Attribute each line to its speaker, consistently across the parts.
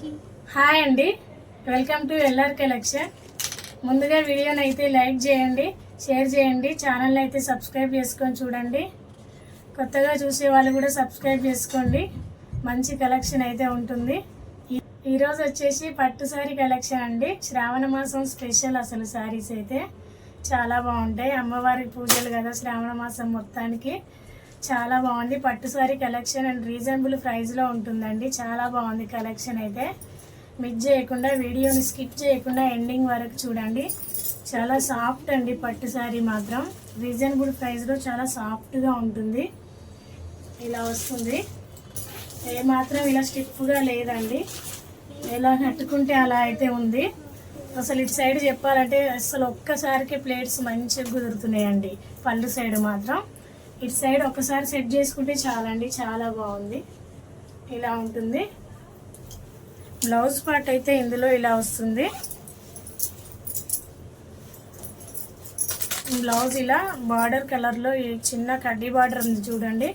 Speaker 1: Hi అండి. Welcome to LR collection ముందుగా వీడియోని అయితే లైక్ చేయండి షేర్ చేయండి ఛానల్ అయితే సబ్స్క్రైబ్ చేసుకొని చూడండి. కొత్తగా చూసే వాళ్ళు కూడా సబ్స్క్రైబ్ చేసుకోండి. మంచి కలెక్షన్ అయితే ఉంటుంది. ఈ- ఈరోజు వచ్చేసి పట్టు సారీ కలెక్షన్ అండి. శ్రావణ మాసం స్పెషల్ అసలు శారీస్ అయితే. చాలా బాగుంటాయి. అమ్మవారికి పూజలు కదా శ్రావణ మాసం మొత్తానికి. చాలా బాగుంది. పట్టు సారీ కలెక్షన్ అండ్ రీజనబుల్ ప్రైస్లో ఉంటుందండి. చాలా బాగుంది కలెక్షన్ అయితే. మిస్ చేయకుండా వీడియోని స్కిప్ చేయకుండా ఎండింగ్ వరకు చూడండి. చాలా సాఫ్ట్ అండి పట్టు సారీ మాత్రం. రీజనబుల్ ప్రైస్లో చాలా సాఫ్ట్గా ఉంటుంది. ఇలా వస్తుంది. ఏ మాత్రం ఇలా స్టిఫ్గా లేదండి. ఎలా కట్టుకుంటే అలా అయితే ఉంది. అసలు ఇటు సైడ్ చెప్పాలంటే అసలు ఒక్కసారికి ప్లేట్స్ మంచిగా కుదురుతున్నాయండి. పళ్ళు సైడ్ మాత్రం. ఇటు సైడ్ ఒకసారి సెట్ చేసుకుంటే చాలండి చాలా బాగుంది. ఇలా ఉంటుంది. బ్లౌజ్ పార్ట్ అయితే ఇందులో ఇలా వస్తుంది. బ్లౌజ్ ఇలా బార్డర్ కలర్లో ఈ చిన్న కడ్డీ బార్డర్ ఉంది చూడండి.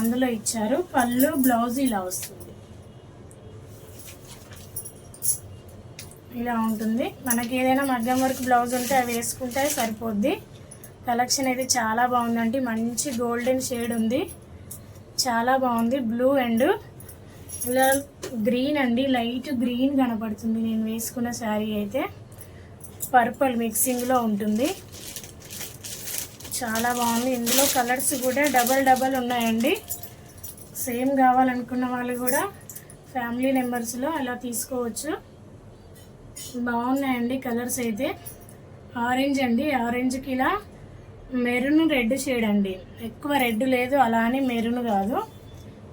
Speaker 1: అందులో ఇచ్చారు. పళ్ళు బ్లౌజ్ ఇలా వస్తుంది. ఇలా ఉంటుంది. మనకి ఏదైనా మగ్గం వరకు బ్లౌజ్ ఉంటే అవి వేసుకుంటే సరిపోద్ది. కలెక్షన్ అయితే చాలా బాగుందండి మంచి గోల్డెన్ షేడ్ ఉంది. చాలా బాగుంది. బ్లూ అండ్ ఇలా గ్రీన్ అండి. లైట్ గ్రీన్ కనపడుతుంది. నేను వేసుకున్న శారీ అయితే పర్పుల్ మిక్సింగ్లో ఉంటుంది. చాలా బాగుంది. ఇందులో కలర్స్ కూడా డబల్ డబల్ ఉన్నాయండి. సేమ్ కావాలనుకున్న వాళ్ళు కూడా ఫ్యామిలీ మెంబర్స్లో అలా తీసుకోవచ్చు. బాగున్నాయండి కలర్స్ అయితే. ఆరెంజ్ అండి. ఆరెంజ్కి ఇలా మెరూన్ రెడ్ షేడ్ అండి. ఎక్కువ రెడ్ లేదు అలా అని మెరూన్ కాదు.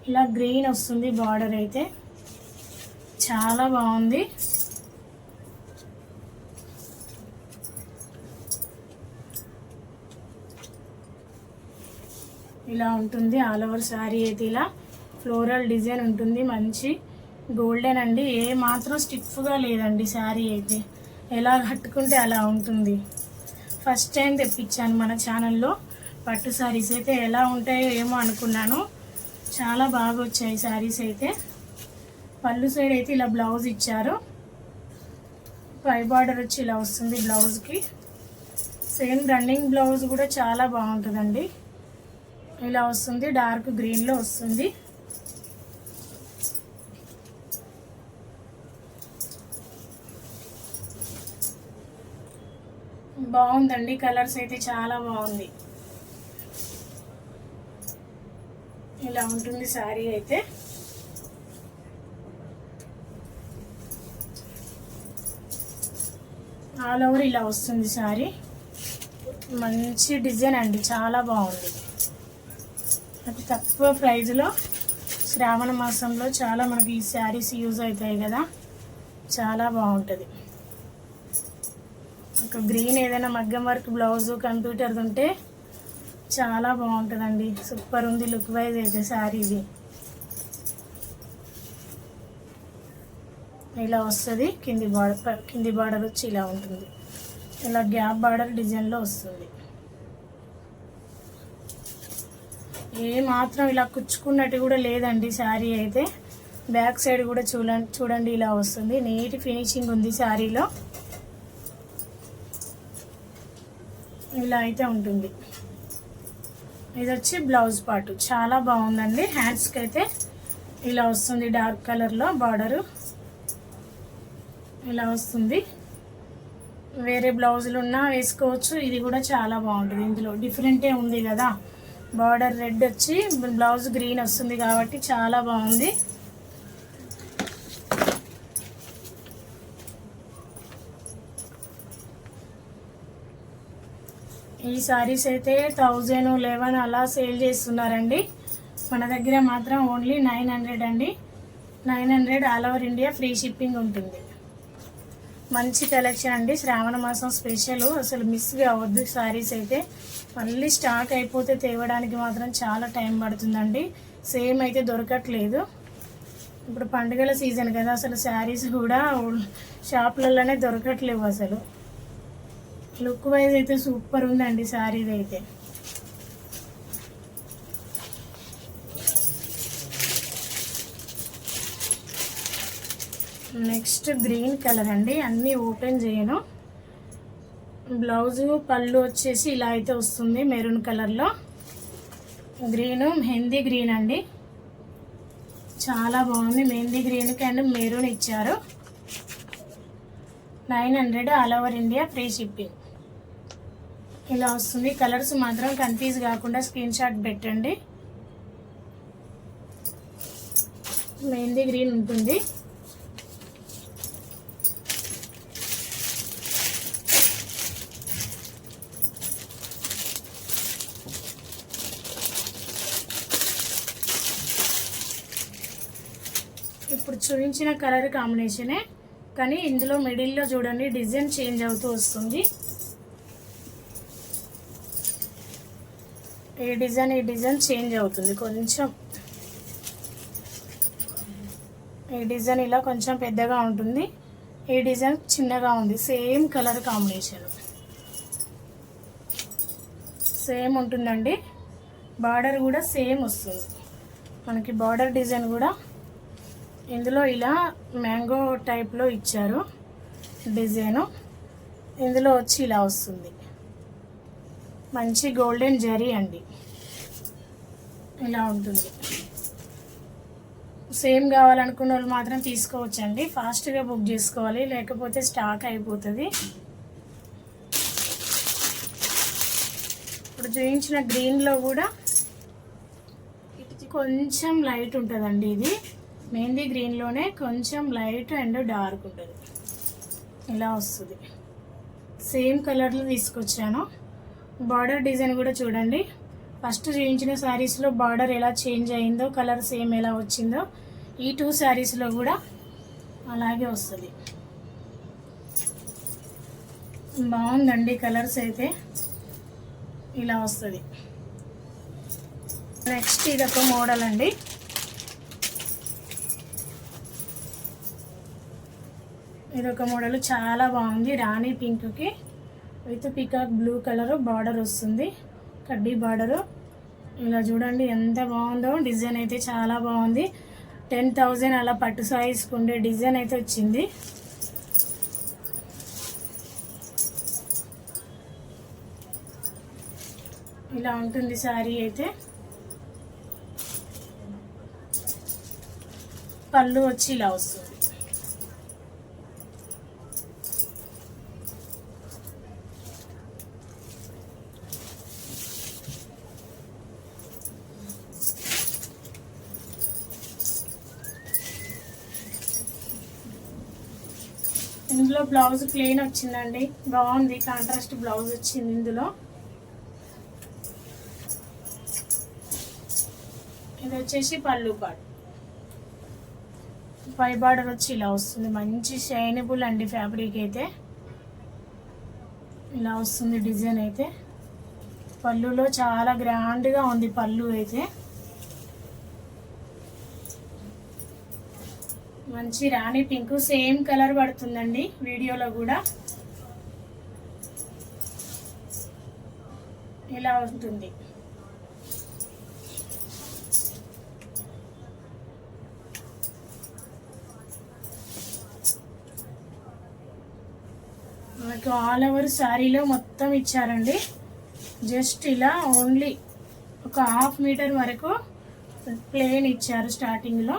Speaker 1: ఇలా గ్రీన్ వస్తుంది బార్డర్ అయితే. చాలా బాగుంది. ఇలా ఉంటుంది ఆల్ ఓవర్ శారీ అయితే ఇలా. ఫ్లోరల్ డిజైన్ ఉంటుంది మంచి గోల్డెన్ అండి. ఏ మాత్రం స్టిఫ్గా లేదండి శారీ అయితే. ఎలా కట్టుకుంటే అలా ఉంటుంది. ఫస్ట్ టైం తెప్పించాను మన ఛానల్లో. పట్టు శారీస్ అయితే ఎలా ఉంటాయో ఏమో అనుకున్నాను. చాలా బాగా వచ్చాయి శారీస్ అయితే. పళ్ళు సైడ్ అయితే ఇలా బ్లౌజ్ ఇచ్చారు. పై బార్డర్ వచ్చి ఇలా వస్తుంది బ్లౌజ్కి. సేమ్ రన్నింగ్ బ్లౌజ్ కూడా చాలా బాగుంటుందండి. ఇలా వస్తుంది డార్క్ గ్రీన్లో వస్తుంది. బాగుందండి కలర్స్ అయితే చాలా బాగుంది. ఇలా ఉంటుంది శారీ అయితే. ఆల్ ఓవర్ ఇలా వస్తుంది శారీ. మంచి డిజైన్ అండి చాలా బాగుంది. అతి తక్కువ ప్రైజ్లో శ్రావణ మాసంలో చాలా మనకి ఈ శారీస్ యూజ్ అవుతాయి కదా చాలా బాగుంటుంది. ఇంకా గ్రీన్ ఏదైనా మగ్గం వర్క్ బ్లౌజ్ కంప్యూటర్ ఉంటే చాలా బాగుంటుందండి. సూపర్ ఉంది లుక్ వైజ్ అయితే శారీది ఇలా వస్తుంది కింది బార్డర్ కింది బార్డర్ వచ్చి ఇలా ఉంటుంది. ఇలా గ్యాప్ బార్డర్ డిజైన్లో వస్తుంది. ఏ మాత్రం ఇలా కుచ్చుకున్నట్టు కూడా లేదండి శారీ అయితే. బ్యాక్ సైడ్ కూడా చూడండి చూడండి ఇలా వస్తుంది. నీట్ ఫినిషింగ్ ఉంది శారీలో. ఇలా అయితే ఉంటుంది. ఇది వచ్చి బ్లౌజ్ పార్ట్ చాలా బాగుందండి. హ్యాండ్స్కి అయితే ఇలా వస్తుంది డార్క్ కలర్లో బార్డరు. ఇలా వస్తుంది. వేరే బ్లౌజులు ఉన్నా వేసుకోవచ్చు. ఇది కూడా చాలా బాగుంటుంది. ఇందులో డిఫరెంటే ఉంది కదా. బార్డర్ రెడ్ వచ్చి బ్లౌజ్ గ్రీన్ వస్తుంది కాబట్టి చాలా బాగుంది. ఈ సారీస్ అయితే థౌజండ్ లెవెన్ అలా సేల్ చేస్తున్నారండి. మన దగ్గర మాత్రం ఓన్లీ నైన్ హండ్రెడ్ అండి. Nine hundred all over India free shipping ఉంటుంది. మంచి కలెక్షన్ అండి. శ్రావణ మాసం స్పెషల్ అసలు మిస్ అవ్వద్దు సారీస్ అయితే. మళ్ళీ స్టాక్ అయిపోతే తేవడానికి మాత్రం చాలా టైం పడుతుందండి. సేమ్ అయితే దొరకట్లేదు. ఇప్పుడు పండుగల సీజన్ కదా అసలు శారీస్ కూడా షాప్లలోనే దొరకట్లేవు అసలు. లుక్ వైజ్ అయితే సూపర్ ఉందండి శారీది అయితే నెక్స్ట్ గ్రీన్ కలర్ అండి అన్నీ ఓపెన్ చేయను. బ్లౌజు పళ్ళు వచ్చేసి ఇలా అయితే వస్తుంది మెరూన్ కలర్లో. గ్రీను మెహందీ గ్రీన్ అండి. చాలా బాగుంది మెహందీ గ్రీన్కి అండ్ మెరూన్ ఇచ్చారు. Nine hundred all over India free shipping. ఇలా వస్తుంది. కలర్స్ మాత్రం కన్ఫ్యూజ్ కాకుండా స్క్రీన్ షాట్ పెట్టండి. మెహందీ గ్రీన్ ఉంటుంది. ఇప్పుడు చూపించిన కలర్ కాంబినేషనే కానీ ఇందులో మిడిల్లో చూడండి డిజైన్ చేంజ్ అవుతూ వస్తుంది. ఈ డిజైన్ ఈ డిజైన్ చేంజ్ అవుతుంది. కొంచెం ఈ డిజైన్ ఇలా కొంచెం పెద్దగా ఉంటుంది. ఈ డిజైన్ చిన్నగా ఉంది. Same colour combination. సేమ్ ఉంటుందండి. బార్డర్ కూడా సేమ్ వస్తుంది. మనకి బార్డర్ డిజైన్ కూడా ఇందులో ఇలా మ్యాంగో టైప్లో ఇచ్చారు డిజైను. ఇందులో వచ్చి ఇలా వస్తుంది. మంచి గోల్డెన్ జరీ అండి. ఇలా ఉంటుంది. సేమ్ కావాలనుకున్న వాళ్ళు మాత్రం తీసుకోవచ్చండి. ఫాస్ట్గా బుక్ చేసుకోవాలి. లేకపోతే స్టాక్ అయిపోతుంది. ఇప్పుడు చూపించిన గ్రీన్లో కూడా కొంచెం లైట్ ఉంటుందండి ఇది. మెహందీ గ్రీన్లోనే కొంచెం లైట్ అండ్ డార్క్ ఉంటుంది. ఇలా వస్తుంది. సేమ్ కలర్లో తీసుకొచ్చాను. బార్డర్ డిజైన్ కూడా చూడండి. ఫస్ట్ చూపించిన శారీస్లో బార్డర్ ఎలా చేంజ్ అయిందో కలర్ సేమ్ ఎలా వచ్చిందో ఈ టూ శారీస్లో కూడా అలాగే వస్తుంది. బాగుందండి కలర్స్ అయితే. ఇలా వస్తుంది. నెక్స్ట్ ఇది ఒక మోడల్ అండి. ఇది ఒక మోడల్ చాలా బాగుంది రాణి పింక్కి. With peacock blue colour border వస్తుంది. కడ్డీ బార్డరు. ఇలా చూడండి ఎంత బాగుందో. డిజైన్ అయితే చాలా బాగుంది. టెన్ థౌజండ్ అలా పట్టు సాయిస్కి ఉండే డిజైన్ అయితే వచ్చింది. ఇలా ఉంటుంది శారీ అయితే. పళ్ళు వచ్చి ఇలా వస్తుంది ఇందులో బ్లౌజ్ ప్లెయిన్ వచ్చిందండి. బాగుంది కాంట్రాస్ట్ బ్లౌజ్ వచ్చింది ఇందులో. ఇది వచ్చేసి పళ్ళు పాడు పై బార్డర్ వచ్చి ఇలా వస్తుంది. మంచి షైనబుల్ అండి ఫ్యాబ్రిక్ అయితే. ఇలా వస్తుంది డిజైన్ అయితే. పళ్ళులో చాలా గ్రాండ్గా ఉంది పళ్ళు అయితే. మంచి రాణి పింక్ సేమ్ కలర్ పడుతుందండి వీడియోలో కూడా. ఇలా ఉంటుంది. మనకు ఆల్ ఓవర్ శారీలో మొత్తం ఇచ్చారండి. జస్ట్ ఇలా ఓన్లీ ఒక హాఫ్ మీటర్ వరకు ప్లేన్ ఇచ్చారు స్టార్టింగ్లో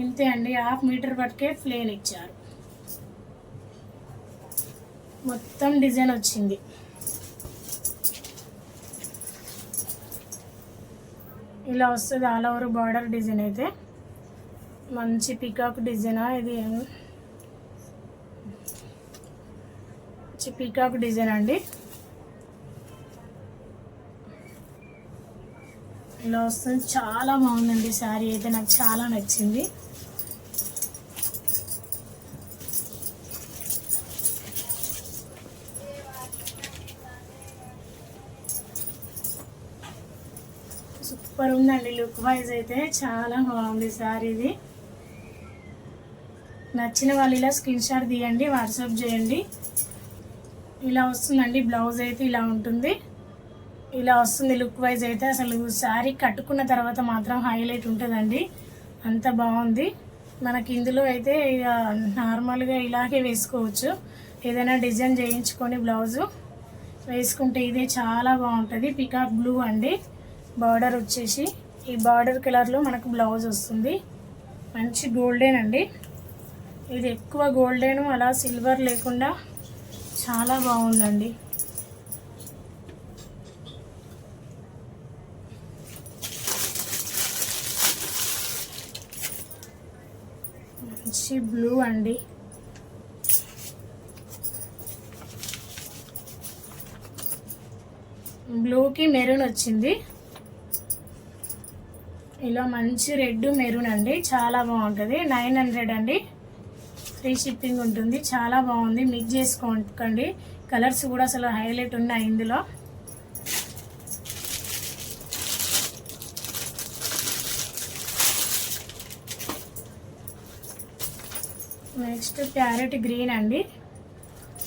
Speaker 1: ఇంతే అండి. హాఫ్ మీటర్ పట్టుకే ప్లేన్ ఇచ్చారు. మొత్తం డిజైన్ వచ్చింది. ఇలా వస్తుంది ఆల్ ఓవర్ బార్డర్ డిజైన్ అయితే. మంచి పికాక్ డిజైనా ఇది. మంచి పికాక్ డిజైన్ అండి. ఇలా వస్తుంది. చాలా బాగుందండి శారీ అయితే. నాకు చాలా నచ్చింది. సూపర్ ఉందండి లుక్ వైజ్ అయితే చాలా బాగుంది సార్ ఇది. నచ్చిన వాళ్ళు ఇలా స్క్రీన్ షాట్ తీయండి వాట్సాప్ చేయండి. ఇలా వస్తుందండి బ్లౌజ్ అయితే ఇలా ఉంటుంది. ఇలా వస్తుంది లుక్ వైజ్ అయితే అసలు శారీ కట్టుకున్న తర్వాత మాత్రం హైలైట్ ఉంటుందండి. అంత బాగుంది. మనకి ఇందులో అయితే ఇక నార్మల్గా ఇలాగే వేసుకోవచ్చు. ఏదైనా డిజైన్ చేయించుకొని బ్లౌజు వేసుకుంటే ఇదే చాలా బాగుంటుంది. పికాక్ బ్లూ అండి. బార్డర్ వచ్చేసి ఈ బార్డర్ కలర్లో మనకు బ్లౌజ్ వస్తుంది. మంచి గోల్డెన్ అండి. ఇది ఎక్కువ గోల్డెన్ అలా సిల్వర్ లేకుండా చాలా బాగుందండి. మంచి బ్లూ అండి. బ్లూకి మెరూన్ వచ్చింది. ఇలా మంచి రెడ్ మెరూన్ అండి చాలా బాగుంటుంది. నైన్ హండ్రెడ్ అండి. ఫ్రీ షిప్పింగ్ ఉంటుంది చాలా బాగుంది. మిక్స్ చేసుకోకండి. కలర్స్ కూడా అసలు హైలైట్ ఉన్నాయి ఇందులో. నెక్స్ట్ ప్యారెట్ గ్రీన్ అండి.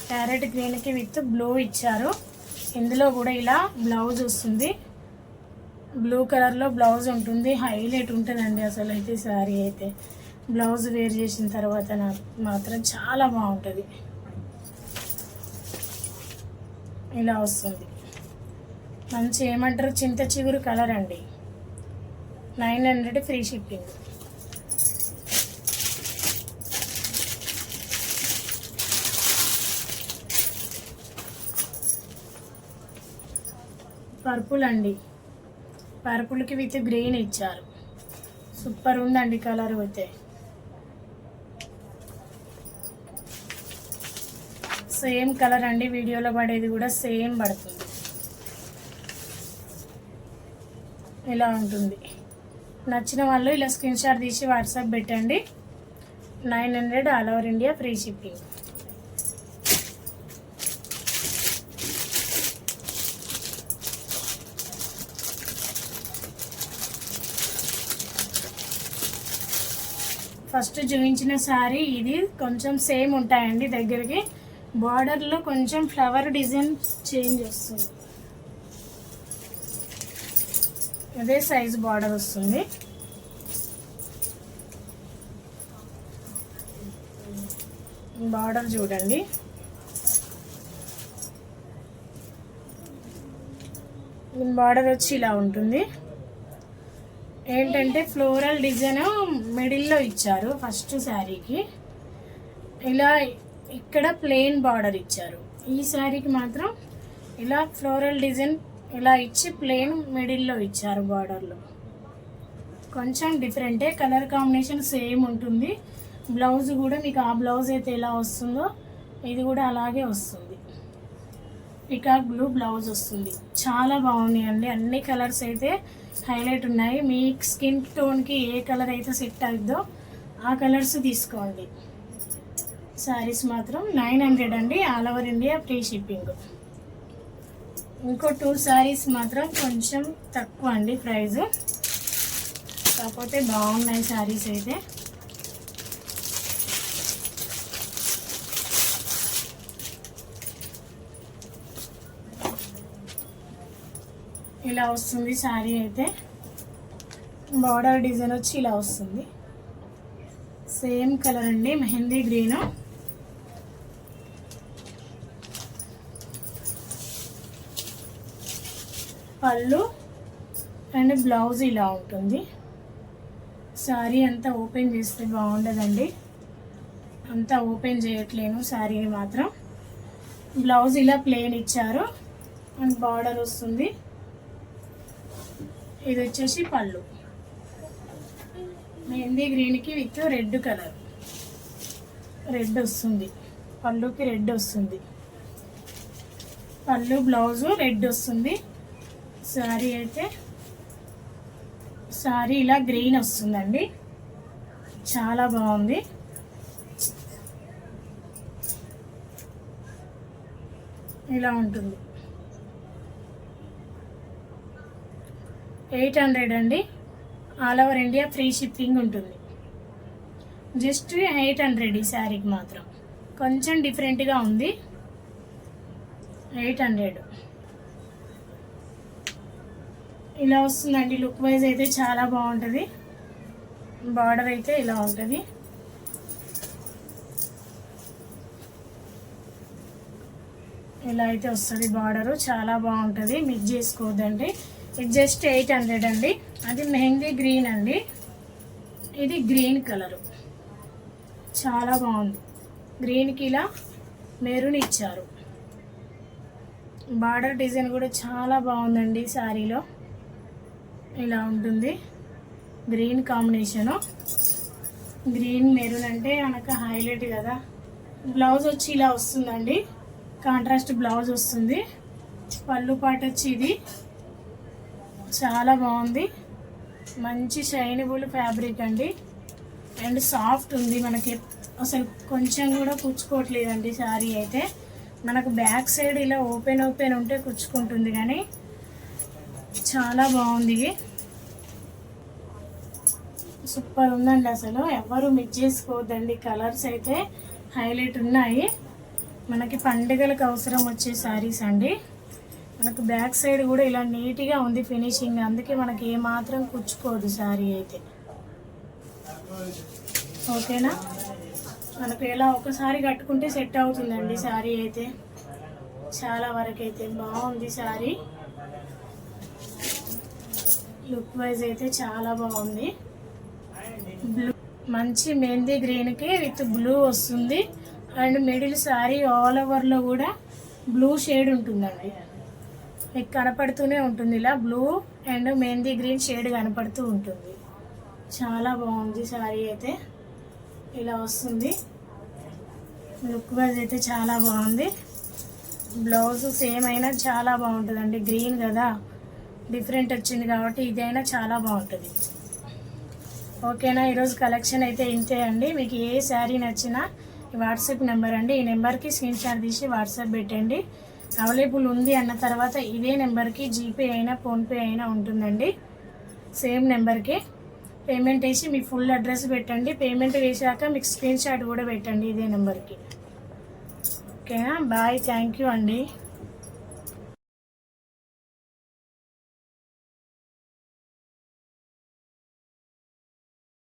Speaker 1: ప్యారెట్ గ్రీన్కి విత్ బ్లూ ఇచ్చారు. ఇందులో కూడా ఇలా బ్లౌజ్ వస్తుంది. బ్లూ కలర్లో బ్లౌజ్ ఉంటుంది. హైలైట్ ఉంటుందండి అసలు అయితే శారీ అయితే. బ్లౌజ్ వేర్ చేసిన తర్వాత నాకు మాత్రం చాలా బాగుంటుంది. ఇలా వస్తుంది. మంచి ఏమంటారు? చింత చిగురు కలర్ అండి. Nine hundred free shipping. Purple అండి. పర్పుల్కి విత్ గ్రీన్ ఇచ్చారు. సూపర్ ఉందండి కలర్ అయితే. సేమ్ కలర్ అండి వీడియోలో పడేది కూడా సేమ్ పడుతుంది. ఇలా ఉంటుంది. నచ్చిన వాళ్ళు ఇలా స్క్రీన్ షాట్ తీసి వాట్సాప్ పెట్టండి. Nine hundred all over India free shipping. First చూపించిన శారీ ఇది కొంచెం సేమ్ ఉంటాయండి దగ్గరికి. బార్డర్లో కొంచెం ఫ్లవర్ డిజైన్ చేంజ్ వస్తుంది. అదే సైజ్ బార్డర్ వస్తుంది. బార్డర్ చూడండి. బార్డర్ వచ్చి ఇలా ఉంటుంది. ఏంటంటే ఫ్లోరల్ డిజైన్ మిడిల్లో ఇచ్చారు ఫస్ట్ శారీకి. ఇలా ఇక్కడ ప్లెయిన్ బార్డర్ ఇచ్చారు. ఈ శారీకి మాత్రం ఇలా ఫ్లోరల్ డిజైన్ ఇలా ఇచ్చి ప్లెయిన్ మిడిల్లో ఇచ్చారు బార్డర్లో. కొంచెం డిఫరెంటే కలర్ కాంబినేషన్ సేమ్ ఉంటుంది. బ్లౌజ్ కూడా మీకు ఆ బ్లౌజ్ అయితే ఎలా వస్తుందో ఇది కూడా అలాగే వస్తుంది. పికాక్ బ్లూ బ్లౌజ్ వస్తుంది. చాలా బాగున్నాయండి. అన్ని కలర్స్ అయితే హైలైట్ ఉన్నాయి. మీ స్కిన్ టోన్కి ఏ కలర్ అయితే సెట్ అవుద్దో ఆ కలర్స్ తీసుకోండి. శారీస్ మాత్రం నైన్ హండ్రెడ్ అండి. All over India free shipping ఇంకో టూ శారీస్ మాత్రం కొంచెం తక్కువ అండి ప్రైజు కాకపోతే బాగున్నాయి శారీస్ అయితే. ఇలా వస్తుంది శారీ అయితే. బార్డర్ డిజైన్ వచ్చి ఇలా వస్తుంది. సేమ్ కలర్ అండి మెహందీ గ్రీన్. పళ్ళు అండ్ బ్లౌజ్ ఇలా ఉంటుంది. శారీ అంతా ఓపెన్ చేస్తే బాగుండదండి. అంతా ఓపెన్ చేయట్లేను శారీని మాత్రం. బ్లౌజ్ ఇలా ప్లేన్ ఇచ్చారు. అండ్ బార్డర్ వస్తుంది. ఇది వచ్చేసి పళ్ళు. మెహందీ గ్రీన్కి విత్ రెడ్ కలర్. రెడ్ వస్తుంది. పళ్ళుకి రెడ్ వస్తుంది. పళ్ళు బ్లౌజు రెడ్ వస్తుంది. శారీ అయితే శారీ ఇలా గ్రీన్ వస్తుందండి. చాలా బాగుంది. ఇలా ఉంటుంది. ఎయిట్ హండ్రెడ్ అండి. All over India free shipping ఉంటుంది. జస్ట్ ఎయిట్ హండ్రెడ్ ఈ శారీకి మాత్రం. కొంచెం డిఫరెంట్గా ఉంది. Eight hundred. ఇలా వస్తుందండి. లుక్ వైజ్ అయితే చాలా బాగుంటుంది. బార్డర్ అయితే ఇలా ఉంటుంది. ఇలా అయితే వస్తుంది బార్డరు. చాలా బాగుంటుంది. మిక్స్ చేసుకోవద్దండి. ఇది జస్ట్ ఎయిట్ హండ్రెడ్ అండి. అది మెహందీ గ్రీన్ అండి. ఇది గ్రీన్ కలరు. చాలా బాగుంది. గ్రీన్కి ఇలా మెరూన్ ఇచ్చారు. బార్డర్ డిజైన్ కూడా చాలా బాగుందండి శారీలో. ఇలా ఉంటుంది. గ్రీన్ కాంబినేషను గ్రీన్ మెరూన్ అంటే మనకు హైలైట్ కదా. బ్లౌజ్ వచ్చి ఇలా వస్తుందండి. కాంట్రాస్ట్ బ్లౌజ్ వస్తుంది. పళ్ళు పాట వచ్చి ఇది. చాలా బాగుంది. మంచి షైనబుల్ ఫ్యాబ్రిక్ అండి. అండ్ సాఫ్ట్ ఉంది మనకి. అసలు కొంచెం కూడా కుచ్చుకోవట్లేదండి శారీ అయితే. మనకు బ్యాక్ సైడ్ ఇలా ఓపెన్ ఓపెన్ ఉంటే కుచ్చుకుంటుంది కానీ చాలా బాగుంది సూపర్ ఉందండి అసలు. ఎవరు మిక్స్ చేసుకోవద్దండి. కలర్స్ అయితే హైలైట్ ఉన్నాయి. మనకి పండుగలకు అవసరం వచ్చే శారీస్ అండి. మనకు బ్యాక్ సైడ్ కూడా ఇలా నీట్గా ఉంది ఫినిషింగ్. అందుకే మనకి ఏమాత్రం కుచ్చుకోదు శారీ అయితే. ఓకేనా? మనకు ఎలా ఒకసారి కట్టుకుంటే సెట్ అవుతుందండి శారీ అయితే. చాలా వరకు అయితే బాగుంది శారీ. లుక్ వైజ్ అయితే చాలా బాగుంది. బ్లూ మంచి మెహందీ గ్రీన్కి విత్ బ్లూ వస్తుంది. అండ్ మిడిల్ శారీ ఆల్ ఓవర్లో కూడా బ్లూ షేడ్ ఉంటుందండి. మీకు కనపడుతూనే ఉంటుంది. ఇలా blue and mehndi green shade కనపడుతూ ఉంటుంది. చాలా బాగుంది శారీ అయితే. ఇలా వస్తుంది. లుక్ వైజ్ అయితే చాలా బాగుంది. బ్లౌజ్ సేమ్ అయినా చాలా బాగుంటుందండి. గ్రీన్ కదా. డిఫరెంట్ వచ్చింది కాబట్టి ఇదైనా చాలా బాగుంటుంది. ఓకేనా ఈరోజు కలెక్షన్ అయితే ఇంతే అండి. మీకు ఏ శారీ నచ్చినా వాట్సాప్ నెంబర్ అండి. ఈ నెంబర్కి స్క్రీన్ షాట్ తీసి వాట్సాప్ పెట్టండి. అవైలబుల్ ఉంది అన్న తర్వాత ఇదే నెంబర్కి జీపే అయినా ఫోన్పే అయినా ఉంటుందండి. సేమ్ నెంబర్కి. పేమెంట్ వేసి మీ ఫుల్ అడ్రస్ పెట్టండి. పేమెంట్ వేసాక మీకు స్క్రీన్ షాట్ కూడా పెట్టండి ఇదే నెంబర్కి. ఓకేనా? బాయ్. థ్యాంక్ యూ అండి.